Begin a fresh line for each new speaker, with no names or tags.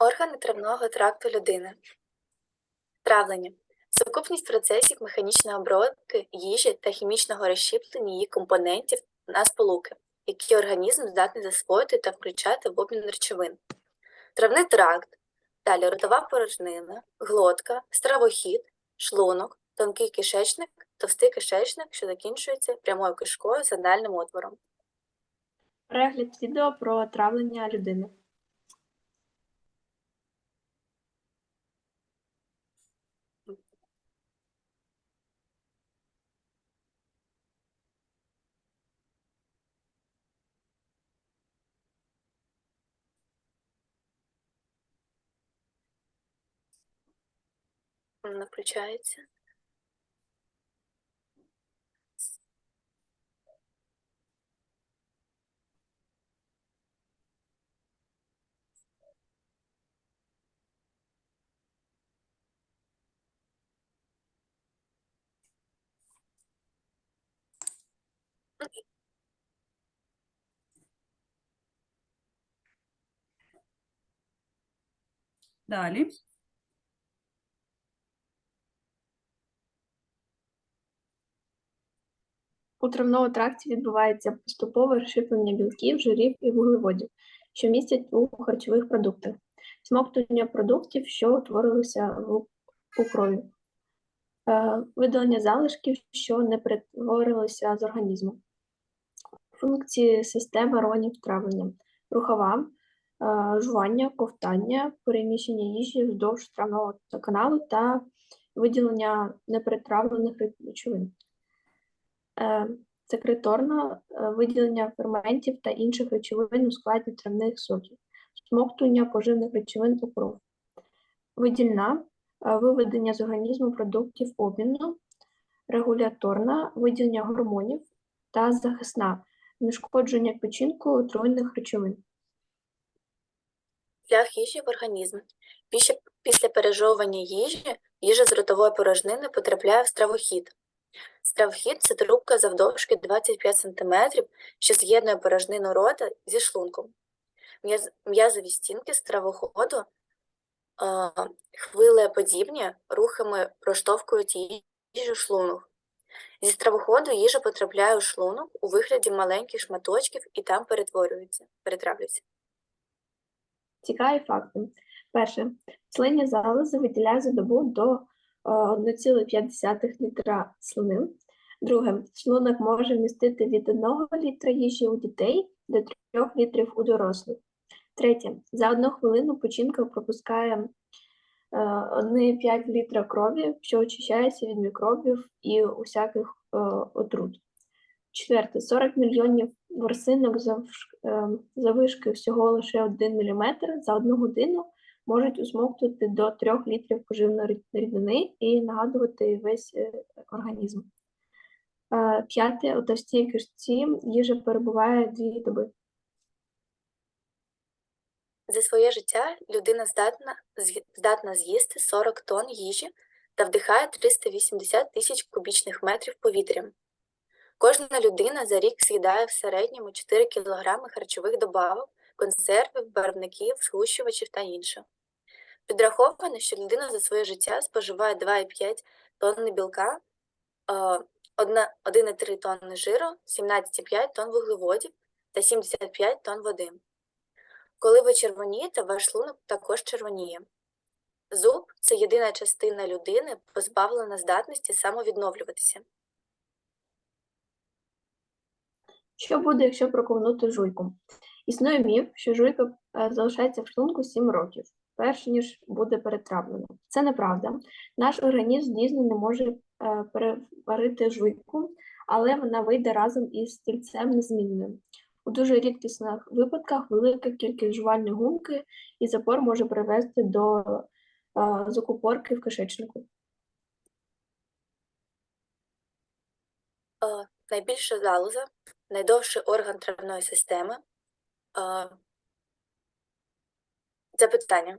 Органи травного тракту людини. Травлення сукупність процесів механічної обробки їжі та хімічного розщеплення її компонентів на сполуки, які організм здатний засвоїти та включати в обмін речовин. Травний тракт, далі ротова порожнина, глотка, стравохід, шлунок, тонкий кишечник, товстий кишечник, що закінчується прямою кишкою з анальним отвором.
Перегляд відео про травлення людини.
Вона.
Далі.
У травному тракті відбувається поступове розщеплення білків, жирів і вуглеводів, що містять у харчових продуктах, смоктування продуктів, що утворилися в, у крові, е, видалення залишків, що не перетворилися з організму, функції системи органів травлення, рухова, жування, ковтання, переміщення їжі вздовж травного каналу та виділення неперетравлених речовин. Е, секреторно е, виділення ферментів та інших речовин у складі травних соків, смоктування поживних речовин у кров, видільна е, виведення з організму продуктів обміну, регуляторна виділення гормонів та захисна знешкодження печінку отруйних речовин.
Шлях їжі в організм. Після, пережовування їжі їжа з ротової порожнини потрапляє в стравохід. Стравохід – це трубка завдовжки 25 см, що з'єднує порожнину рота зі шлунком. М'язові стінки стравоходу е, хвилеподібні рухами проштовхують їжу шлунок. Зі стравоходу їжа потрапляє у шлунок у вигляді маленьких шматочків і там перетворюється, перетравлюється.
Цікаві факти. Перше, слинні залози виділяють за добу до е, 1,5 літра слини. Друге, шлунок може вмістити від 1 літра їжі у дітей до 3 літрів у дорослих. Третє, за одну хвилину печінка пропускає е, 1,5 літра крові, що очищається від мікробів і усяких е, отрут. Четверте, 40 мільйонів ворсинок е, завишки всього лише 1 мм за одну годину можуть усмоктувати до 3 літрів поживної рідини і нагадувати весь е, організм. Е, П'яте, у товстій кишці їжа перебуває дві доби.
За своє життя людина здатна, здатна з'їсти 40 тонн їжі та вдихає 380 тисяч кубічних метрів повітря. Кожна людина за рік з'їдає в середньому 4 кг харчових добавок, консервів, барвників, згущувачів та інше. Підраховано, що людина за своє життя споживає 2,5 тонни білка, е, 1,3 тонни жиру, 17,5 тонн вуглеводів та 75 тонн води. Коли ви червонієте, ваш шлунок також червоніє. Зуб це єдина частина людини, позбавлена здатності самовідновлюватися.
Що буде, якщо проковнути жуйку? Існує міф, що жуйка е, залишається в шлунку 7 років, перш ніж буде перетравлена. Це неправда. Наш організм дійсно не може е, переварити жуйку, але вона вийде разом із стільцем незмінним. У дуже рідкісних випадках велика кількість жувальної гумки і запор може привести до е, закупорки в кишечнику.
Найбільша залоза, найдовший орган травної системи. Це запитання.